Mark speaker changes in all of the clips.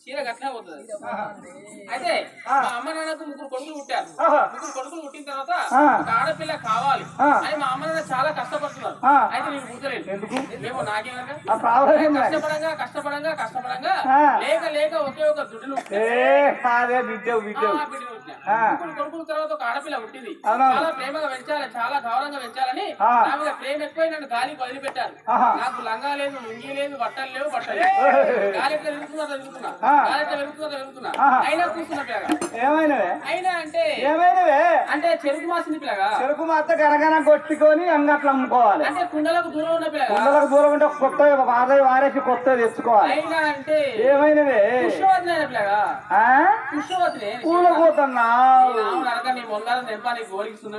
Speaker 1: చీర గట్లనే పోతుంది అయితే మా అమ్మ నాన్నకు ముగ్గురు కొడుకులు పుట్టారు. ముగ్గురు కొడుకులు పుట్టిన తర్వాత. ఒక ఆడపిల్ల కావాలి. అని మా అమ్మ నాన్న చాలా కష్టపడుతున్నారు. అయితే నేను పుట్టలేదు
Speaker 2: లేదు.
Speaker 1: కష్టపడంగా కష్టపడంగా కష్టపడంగా. లేక లేక ఒకే ఒక దుడ్డును
Speaker 2: ఏ
Speaker 1: ముగ్గురు కొడుకుల తర్వాత ఒక ఆడపిల్ల పుట్టింది. చాలా ప్రేమగా పెంచాలి చాలా గౌరవంగా పెంచాలని
Speaker 2: ఆ.
Speaker 1: నా మీద ప్రేమ ఎక్కువ నన్ను గాలి వదిలిపెట్టారు. నాకు లంగా లేదు లుంగి లేదు బట్టలు లేవు బట్టలు. గాలి ఎట్లా ఎట్లా. అయినా కూర్చున్న పిల్లగా.
Speaker 2: ఏమైనవే?
Speaker 1: అయినా అంటే
Speaker 2: ఏమైనవే?
Speaker 1: అంటే చెరుకు మాసింది పిల్లగా.
Speaker 2: చెరుకు మాత్రం గనగన కొట్టుకొని అంగట్లు అమ్ముకోవాలి.
Speaker 1: అంటే కుండలకు దూరం ఉన్న పిల్లగా.
Speaker 2: కుండలకు దూరం ఉంటే కొత్త పాత వారేసి కొత్త తెచ్చుకోవాలి.
Speaker 1: అయినా అంటే
Speaker 2: ఏమైనవే?
Speaker 1: పుష్పవతిని నీ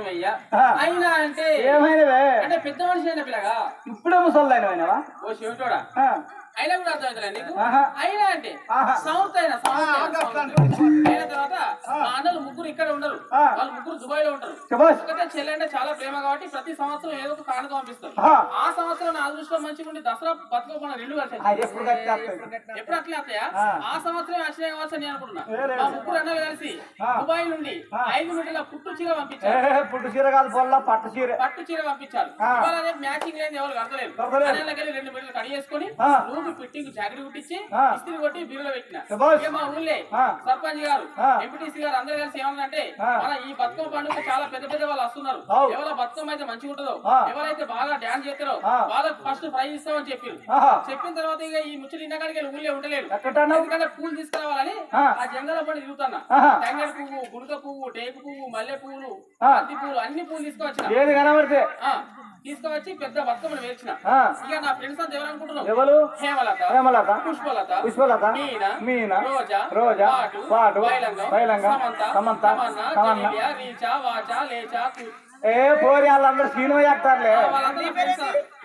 Speaker 1: అయ్యా. అయినా అంటే
Speaker 2: ఏమైనవే?
Speaker 1: అంటే పెద్ద మనిషి అయిన పిల్లగా?
Speaker 2: ఇప్పుడే ముసలిదైనవా
Speaker 1: ఓ శివుటోడా అయినా కూడా అర్థమవుతుందా నీకు. అయినా అంటే. సౌత్ అయినా అయినా, తర్వాత మా అన్నలు ముగ్గురు ఇక్కడ ఉండరు. వాళ్ళు ముగ్గురు దుబాయ్లో ఉంటారు ఒకటే చెల్లి అంటే చాలా ప్రేమ కాబట్టి ప్రతి సంవత్సరం ఏదో ఒక కానుక పంపిస్తారు
Speaker 2: ఆ.
Speaker 1: సంవత్సరం నా అదృష్టం మంచిగా ఉండి దసరా బతుకోకుండా రెండు కలిసి
Speaker 2: ఎప్పుడు
Speaker 1: అట్లే అత్తయ్య
Speaker 2: ఆ.
Speaker 1: సంవత్సరం వచ్చినాయి కావచ్చు అని నేను అనుకుంటున్నా. మా ముగ్గురు అన్నలు కలిసి. దుబాయ్ నుండి. ఐదు నుండి పుట్టు చీర పంపించారు
Speaker 2: పుట్టు చీర కాదు పట్టు చీర
Speaker 1: పట్టు చీర పంపించారు. ఇవాళ మ్యాచింగ్ లేని ఎవరు. అన్నలకెళ్ళి రెండు మీటర్లు కడి చేసుకొని కుట్టించి
Speaker 2: ఆ.
Speaker 1: ఇస్త్రీ కొట్టి బీరులో పెట్టిన మా ఊళ్ళే. సర్పంచ్ గారు. ఎంపీటీసీ గారు అందరూ కలిసి ఏమన్నారంటే
Speaker 2: ఆ.
Speaker 1: మన ఈ బతుకమ్మ పండుగ చాలా పెద్ద పెద్ద వాళ్ళు వస్తున్నారు. ఎవరో బతుకమ్మ అయితే మంచిగా ఉంటుందో. ఎవరైతే బాగా డాన్స్ చేస్తారో. వాళ్ళకి ఫస్ట్ ప్రైజ్ ఇస్తామని చెప్పారు. చెప్పిన తర్వాత ఇక ఈ ముచ్చటి వెళ్ళి ఊళ్ళే ఉండలేదు? ఎందుకంటే పూలు తీసుకురావాలని
Speaker 2: ఆ.
Speaker 1: జంగల పడి తిరుగుతున్నా పువ్వు గుడక పువ్వు టేకు పువ్వు మల్లె పువ్వులు. బంతి పువ్వులు అన్ని పువ్వులు తీసుకొచ్చిన తీసుకువచ్చి పెద్ద బతుకమ్మను వేర్చిన
Speaker 2: ఆ.
Speaker 1: ఇక నా ఫ్రెండ్స్ అంతా
Speaker 2: ఎవరు
Speaker 1: హేమలత
Speaker 2: హేమలత
Speaker 1: పుష్పలత మీన రోజా పాటు బైలంగం సమంత తమన్నా
Speaker 2: ఏ పోరి వాళ్ళందరూ సినిమా చేస్తారులే.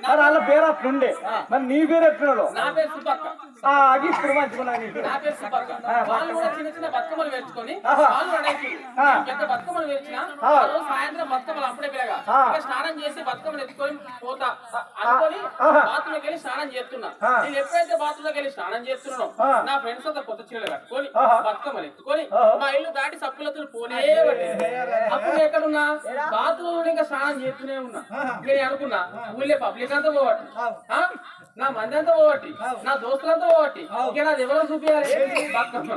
Speaker 2: మరి వాళ్ళ పేరు అట్లుండే. మరి నీ పేరు ఎట్లున్నాడు? అది ఇప్పుడు మంచిగా నీ
Speaker 1: స్నానం చేసి బతుకమ్మలు ఎత్తుకొని పోతా. అనుకొని
Speaker 2: ఆహా.
Speaker 1: బాత్రూమ్కి వెళ్ళి స్నానం చేస్తున్నా. నేను ఎప్పుడైతే బాత్రూమ్కి వెళ్ళి స్నానం చేస్తున్నానో. నా ఫ్రెండ్స్ అంతా కొత్త చీరలు కట్టుకొని
Speaker 2: ఆహా.
Speaker 1: బతుకమ్మలు ఎత్తుకొని
Speaker 2: ఆహా.
Speaker 1: మా ఇల్లు దాటి సప్పులతో పోనే పట్టింది. అప్పుడు ఎక్కడున్నా? బాత్రూమ్ ఇంకా స్నానం చేస్తూనే ఉన్నా. నేను అనుకున్నా ఊళ్ళే పబ్లిక్ అంతా పోవట్టి? నా మంది అంతా పోవట్టి నా దోస్తులంతా పోవట్టి. ఇక నాది ఎవరో చూపించాలి బతుకమ్మ.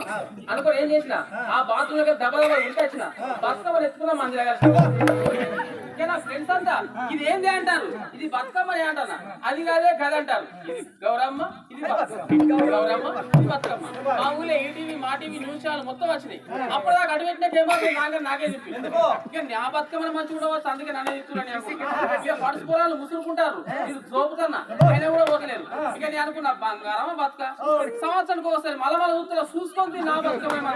Speaker 1: అనుకో ఏం చేసిన? ఆ. బాత్రూమ్ దగ్గర దెబ్బ దెబ్బ ఇంటి వచ్చిన బతుకమ్మని ఎత్తుకున్నా మంది ఇక నా ఫ్రెండ్స్ అంతా ఇది ఏంది అంటారు? ఇది బతుకమ్మని అంటారు అది కాదే కథ అంటారు. ఇది గౌరమ్మ ఇది బతుకమ్మ. గౌరమ్మ ఇది బతుకమ్మ. మా ఊళ్ళో ఈటీవీ మా టీవీ న్యూస్ ఛానల్ మొత్తం వచ్చినాయి. పెట్టిన కేమో నాకే నాకే చెప్పి. ఇక నా బతుకమ్మని మంచిగా ఉండవచ్చు అందుకే నన్నే చెప్తున్నాను. ఇక పడుచుకోవాలి ముసురుకుంటారు. ఇది చూపుతున్నా అయినా కూడా పోతలేరు ఇక నేను అనుకున్నా బంగారమ్మ బతుక. సంవత్సరానికి ఒకసారి మళ్ళీ చూస్తున్నా చూసుకొని నా బతుకమ్మ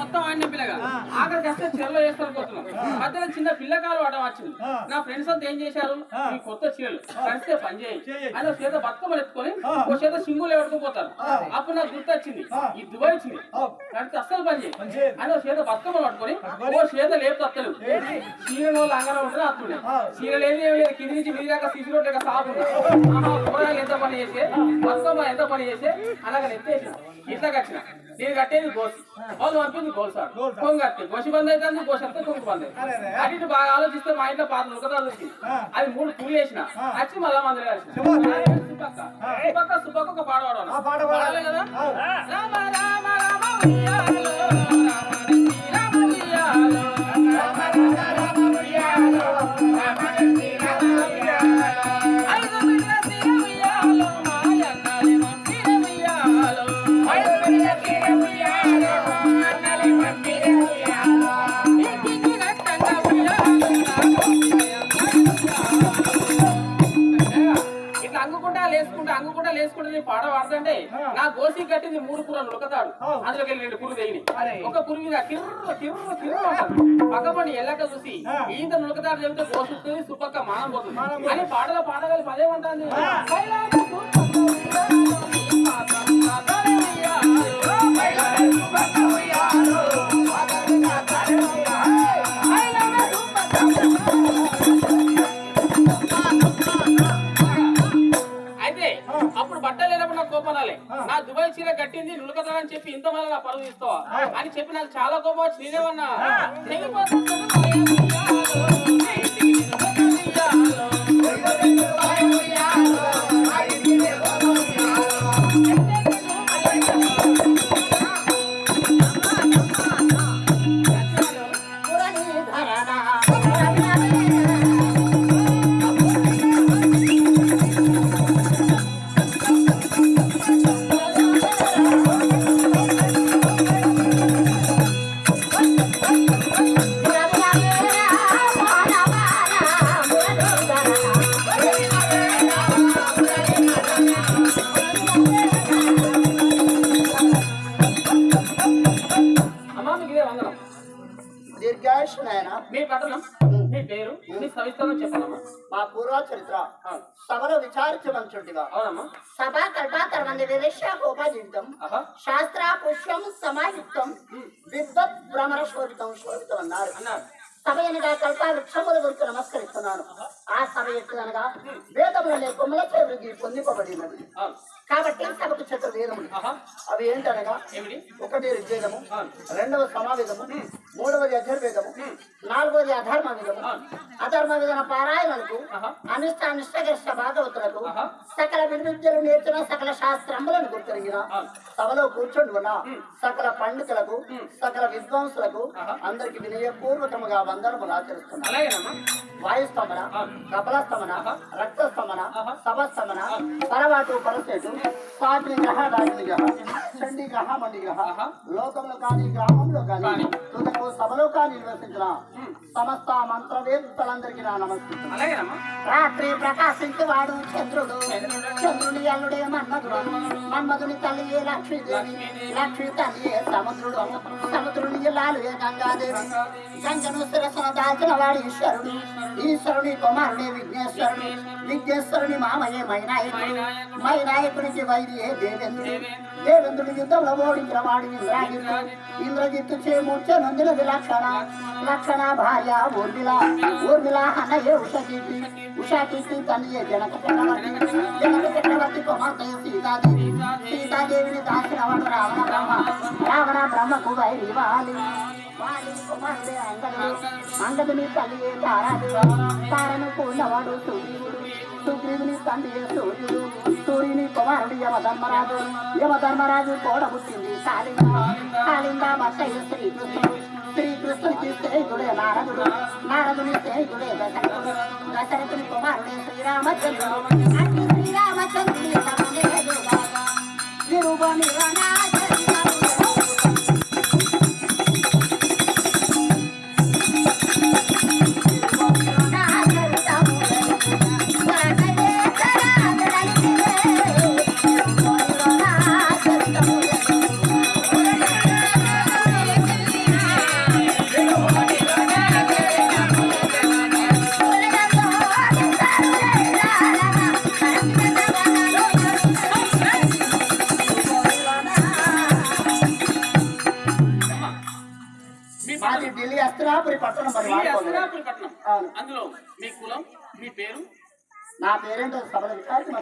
Speaker 1: మొత్తం ఆడిన పిల్లగా. ఆఖరికి వస్తే చెరలో వేస్తారు పోతున్నాం. మధ్యలో చిన్న పిల్లకాలు అడ్డం వచ్చింది. నా ఫ్రెండ్స్ అంతా ఏం చేశారు? ఈ కొత్త చీరలు. కలిస్తే పని చేయి. అని ఒక చేత బతుకమ్మలు ఎత్తుకొని ఒక చేత సింగులు పెట్టుకుపోతారు అప్పుడు నాకు గుర్తు వచ్చింది ఈ దుబాయ్ వచ్చింది. కలిస్తే అస్సలు పని చేయి. అని ఒక చేత బతుకమ్మలు పట్టుకొని ఓ చేత లేపు తత్తలు. చీరలు వాళ్ళు అంగన ఉంటుంది అత్తుండే చీర లేదు ఏం లేదు. కింది నుంచి మీ దాకా సిసి రోడ్ దగ్గర సాపు కూరగాయలు ఎంత పని చేసి? బతుకమ్మ ఎంత పని చేసి? అలాగే ఎత్తేసిన ఇట్లా కట్టిన నేను కట్టేది గోసి. వాళ్ళు పంపింది గోసాడు. కొంగు కట్టి గోసి బంద్ అయితే గోసి వస్తే కొంగు బంద్ అయితే అటు బాగా ఆలోచిస్తే మా ఇంట్లో పాత దొరికి అది మూడు పూలు వేసిన వచ్చి మళ్ళా మందులు కలిసిన. సుపక్క సుపక్క సుపక్క ఒక పాడాలి. కదా? రామ రామ అంగుకుంటా లేసుకుంటా అంగుకుంటా లేసుకుంటా నీ పాట పాడుతుంటే నా గోసి కట్టింది మూడు కూరలు ఒకతాడు అందులోకి వెళ్ళి రెండు పురుగు తెగినాయి. ఒక పురుగు మీద కిర్రు కిర్రు కిర్రు పక్క ఎల్లక చూసి ఈత నులకతాడు చెబితే గోసుతుంది సుపక్క మానం పోతుంది. అని పాటలో పాడగలి పదేమంటుంది అయితే ఇదేమన్నా పూర్వ
Speaker 3: చరిత్ర. సభలో విచారించమంచుంటిగా సభా కల్పాకర్మంది విదేశ హోపజీవితం
Speaker 1: ఆహా.
Speaker 3: శాస్త్ర పుష్పం సమాయుక్తం విద్వత్ భ్రమర శోభితం శోభితం అన్నారు. సభ అనగా కల్ప వృక్షముల గురించి నమస్కరిస్తున్నాను. ఆ సభ ఎట్లనగా వేదములనే కొమ్మలచే వృద్ధి పొందిపబడినది. కాబట్టి సభకు చతుర్వేదములు
Speaker 1: ఆహా
Speaker 3: అవి ఏంటనగా ఒకటి ఋగ్వేదము. రెండవ సమావేదము మూడవది అధర్వేదము నాలుగవది అధర్మ వేదము అధర్మ వేదన పారాయణలకు
Speaker 1: ఆహా.
Speaker 3: అనిష్ట అనిష్టగరిష్ట భాగవతులకు. సకల విద్యలు నేర్చిన సకల శాస్త్రములను గుర్తెరిగిన. సభలో కూర్చొని ఉన్న సకల పండితులకు సకల విద్వాంసులకు. అందరికి వినయపూర్వకముగా వందనములు ఆచరిస్తున్నారు
Speaker 1: ఆహా.
Speaker 3: రక్తస్తంభన
Speaker 1: ఆహా.
Speaker 3: సభస్తంభన పరవాటు పరసేటు లోకంలో కానీ గ్రామంలో కానీ. తుదకు సభలో కానీ నివసించిన సమస్త మంత్రవేత్తలందరికీ నా
Speaker 1: అలాగేనమ్మా.
Speaker 3: రాత్రి ప్రకాశించి వాడు చంద్రుడు.
Speaker 1: చంద్రుడు.
Speaker 3: చంద్రుని అల్లుడే మన్మధుడు. మన్మధుని తల్లి లక్ష్మీదేవి. లక్ష్మీ తల్లి సముద్రుడు. సముద్రుని జిల్లాలు గంగాదేవి. గంగను శిరసన దాచిన వాడు ఈశ్వరుడు ఈశ్వరుని కుమారుడే విఘ్నేశ్వరుడు. విఘ్నేశ్వరుని మామయ్య మైనాయకుడు. మైనాయకునికి వైరియే దేవేంద్రుడు? దేవేంద్రుడి యుద్ధంలో ఓడించిన వాడు ఇంద్రాజిత్తు ఇంద్రజిత్తు చేమూర్చ నందిన విలక్షణ. లక్షణ భార్య ఊర్మిళ. ఊర్మిళ అన్నయ్య ఉషకీర్తి. ఉషాకీర్తి తల్లియే జనక చక్రవర్తి. జనక చక్రవర్తి కుమార్తె సీతాదేవి. సీతాదేవిని దాచిన వాడు రావణ బ్రహ్మ. రావణ బ్రహ్మకు వైరి వాలి. అంగదుని తల్లియే తారాదేవి. తారను కూడినవాడు సూర్యుడు సుగ్రీవుని తండ్రి సూర్యుడు. సూర్యుని కుమారుడు యమధర్మరాజు యమధర్మరాజు కోడబుట్టింది కాళింగ కాళింగ మత్తయ్య శ్రీకృష్ణుడు. శ్రీకృష్ణుడికి స్నేహితుడే నారదుడు. నారదుని స్నేహితుడే దశరథుడు. దశరథుని కుమారుడే శ్రీరామచంద్రుడు. అట్టి
Speaker 1: అందులో మీ కులం మీ పేరు?
Speaker 3: నా పేరేంటో సభలో విచారించి